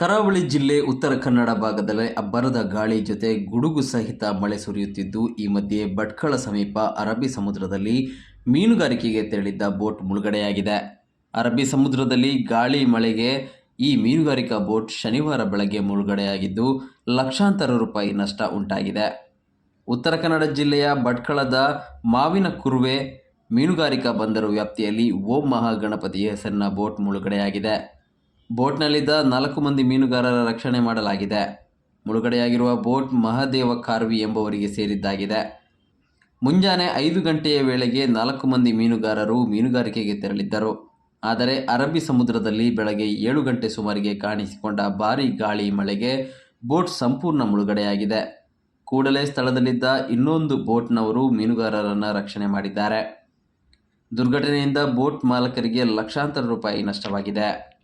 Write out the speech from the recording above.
ಕರಾವಳಿ ಜಿಲ್ಲೆ ಉತ್ತರ ಕನ್ನಡ ಭಾಗದಲ್ಲಿ ಅಬ್ಬರದ ಗಾಳಿ ಜೊತೆ ಗುಡುಗು ಸಹಿತ ಮಳೆ ಸುರಿಯುತ್ತಿದ್ದು, ಈ ಮಧ್ಯೆ ಭಟ್ಕಳ ಸಮೀಪ ಅರಬ್ಬಿ ಸಮುದ್ರದಲ್ಲಿ ಮೀನುಗಾರಿಕೆಗೆ ತೆರಳಿದ್ದ ಬೋಟ್ ಮುಳುಗಡೆಯಾಗಿದೆ. ಅರಬ್ಬಿ ಸಮುದ್ರದಲ್ಲಿ ಗಾಳಿ ಮಳೆಗೆ, ಈ ಮೀನುಗಾರಿಕಾ ಬೋಟ್ ಶನಿವಾರ ಬೆಳಗ್ಗೆ ಮುಳುಗಡೆಯಾಗಿದ್ದು, ಲಕ್ಷಾಂತರ ರೂಪಾಯಿ ನಷ್ಟ ಉಂಟಾಗಿದೆ. ಉತ್ತರ ಕನ್ನಡ ಜಿಲ್ಲೆಯ ಭಟ್ಕಳದ ಮಾವಿನ ಕುರುವೆ ಮೀನುಗಾರಿಕಾ ಬಂದರು ವ್ಯಾಪ್ತಿಯಲ್ಲಿ ಓಂ ಮಹಾಗಣಪತಿ ಹೆಸರಿನ ಬೋಟ್ ಮುಳುಗಡೆಯಾಗಿದೆ. ಬೋಟ್ನಲ್ಲಿದ್ದ ನಾಲ್ಕು ಮಂದಿ ಮೀನುಗಾರರ ರಕ್ಷಣೆ ಮಾಡಲಾಗಿದೆ. ಮುಳುಗಡೆಯಾಗಿರುವ ಬೋಟ್ ಮಹದೇವ ಕಾರ್ವಿ ಎಂಬುವರಿಗೆ ಸೇರಿದ್ದಾಗಿದೆ. ಮುಂಜಾನೆ ಐದು ಗಂಟೆಯ ವೇಳೆಗೆ ನಾಲ್ಕು ಮಂದಿ ಮೀನುಗಾರರು ಮೀನುಗಾರಿಕೆಗೆ ತೆರಳಿದ್ದರು. ಆದರೆ ಅರಬ್ಬಿ ಸಮುದ್ರದಲ್ಲಿ ಬೆಳಗ್ಗೆ ಏಳು ಗಂಟೆ ಸುಮಾರಿಗೆ ಕಾಣಿಸಿಕೊಂಡ ಭಾರೀ ಗಾಳಿ ಮಳೆಗೆ ಬೋಟ್ ಸಂಪೂರ್ಣ ಮುಳುಗಡೆಯಾಗಿದೆ. ಕೂಡಲೇ ಸ್ಥಳದಲ್ಲಿದ್ದ ಇನ್ನೊಂದು ಬೋಟ್ನವರು ಮೀನುಗಾರರನ್ನು ರಕ್ಷಣೆ ಮಾಡಿದ್ದಾರೆ. ದುರ್ಘಟನೆಯಿಂದ ಬೋಟ್ ಮಾಲಕರಿಗೆ ಲಕ್ಷಾಂತರ ರೂಪಾಯಿ ನಷ್ಟವಾಗಿದೆ.